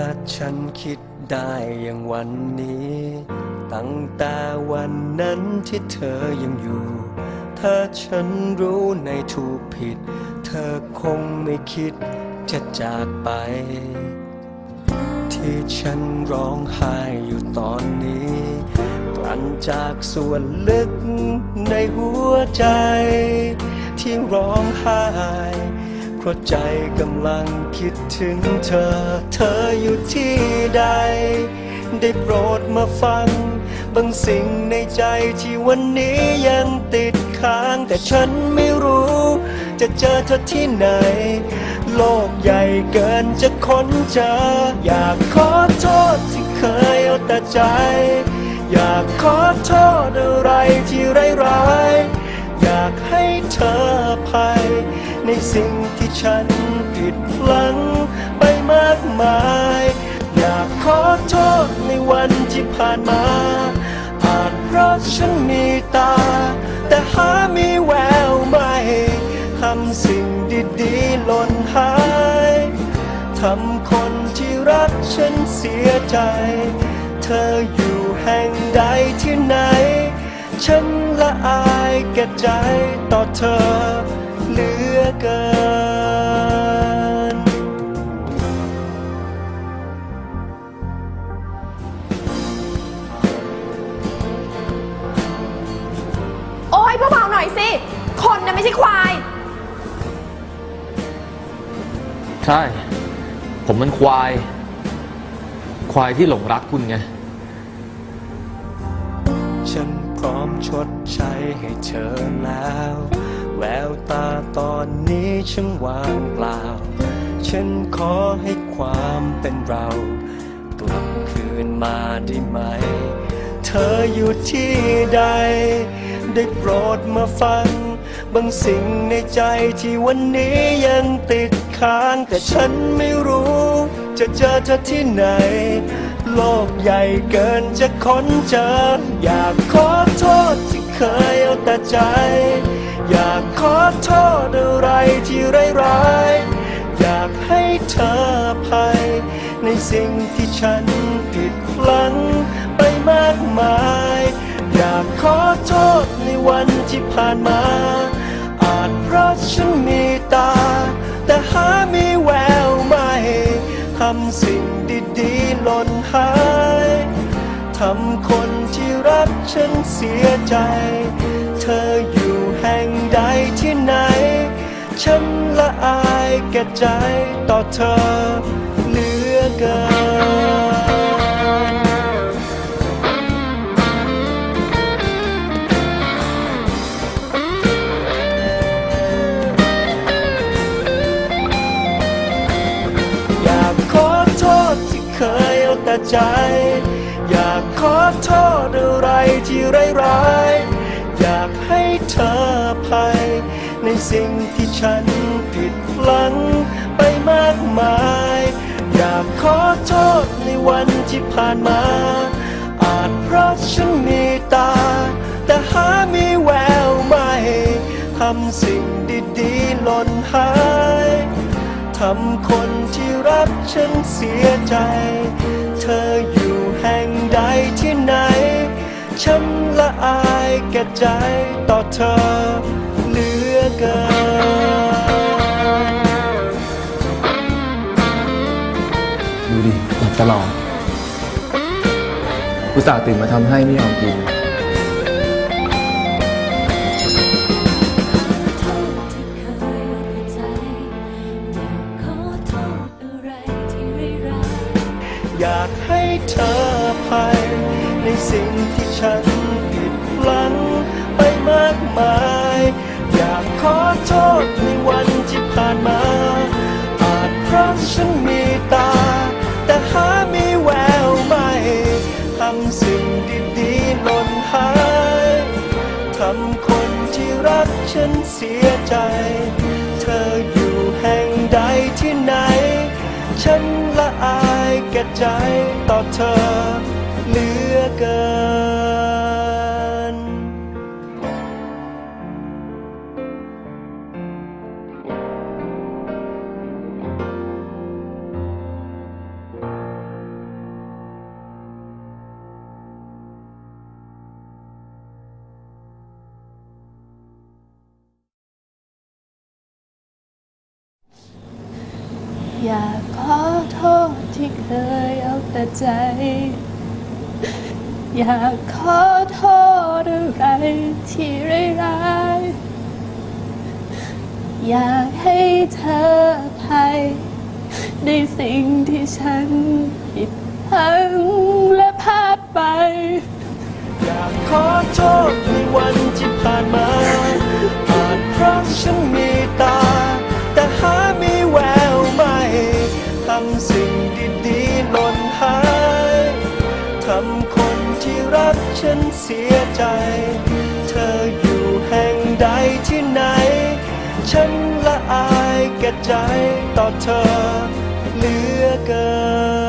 ถ้าฉันคิดได้อย่างวันนี้ ตั้งแต่วันนั้นที่เธอยังอยู่ ถ้าฉันรู้ในถูกผิด เธอคงไม่คิดจะจากไป ที่ฉันร้องไห้อยู่ตอนนี้กลั่นจากส่วนลึกในหัวใจ ที่ร้องไห้ ราะใจกำลังคิดถึงเธอ เธออยู่ที่ใด ได้โปรดมาฟัง บางสิ่งในใจที่วันนี้ยังติดค้าง แต่ฉันไม่รู้ จะเจอเธอที่ไหน โลกใหญ่เกินจะค้นเจอ อยากขอโทษที่เคยเอาแต่ใจ อยากขอโทษอะไรที่ร้ายๆอยากให้เธออภัย ในสิ่งที่ฉันผิดพลั้งไปมากมาย อยากขอโทษในวันที่ผ่านมาอาจเพราะฉันมีตา แต่หามีแววไม่ทำสิ่งดีๆหล่นหายทำคนที่รักฉันเสียใจ เธออยู่แห่งใดที่ไหน ฉันละอายแก่ใจต่อเธอ เหลือเกิน โอ้ยเบาๆหน่อยสิ คนนะไม่ใช่ควาย ใช่ ผมมันควาย ควายที่หลงรักคุณไง ฉันพร้อมชดใช้ให้เธอแล้ว แววตาตอนนี้ช่างว่างเปล่า ฉันขอให้ความเป็นเรา กลับคืนมาได้ไหม เธออยู่ที่ใด ได้โปรดมาฟัง บางสิ่งในใจที่วันนี้ยังติดค้าง แต่ฉันไม่รู้ จะเจอเธอที่ไหน โลกใหญ่เกินจะค้นเจอ อยากขอโทษที่เคยเอาแต่ใจ อยากขอโทษอะไรที่ร้ายๆ อยากให้เธอภัย ในสิ่งที่ฉันผิดพลั้งไปมากมาย อยากขอโทษในวันที่ผ่านมา อาจเพราะฉันมีตา แต่หามีแววไม่ทำสิ่งดีๆหล่นหายทำคนที่รักฉันเสียใจ เธออยู่ แห่งใดที่ไหน ฉันละอายแก่ใจต่อเธอเหลือเกินอยากขอโทษที่เคยเอาแต่ใจ อยากขอโทษอะไรที่ร้ายๆอยากให้เธออ ภัย ในสิ่งที่ฉันผิดพลั้งไปมากมาย อยากขอโทษในวันที่ผ่านมา อาจเพราะฉันมีตา แต่หามีแววไม่ทำสิ่งดีๆหล่นหายทำคนที่รักฉันเสียใจ เธออยู่แห่งใดที่ไหน ฉัน ก่ใจต่อเธอเหลือเกิน ดูดิหลับตลอดอุตส่าห์ตื่นมาทำให้ไม่ยอมกินที่เคยเอาแต่ใจอยากขอโทษอะไรที่ร้ายอยากให้เธออภัยในสิ่งที่ฉันผิด พลั้งไปมากมาย อยากขอโทษในวันที่ผ่านมา อาจเพราะฉันมีตา แต่หามีแววไม่ทำสิ่งดีๆหล่นหายทำคนที่รักฉันเสียใจ เธออยู่แห่งใดที่ไหน ฉันละอายแก่ใจต่อเธอเหลือเกิน อยากขอโทษที่เคยเอาแต่ใจ อยากขอโทษอะไรที่ร้ายๆอยากให้เธอภัยในสิ่งที่ฉันผิดพลังและพลาดไป อยากขอโทษ ที่รักฉันเสียใจ เธออยู่แห่งใดที่ไหน ฉันละอายแก่ใจต่อเธอเหลือเกิน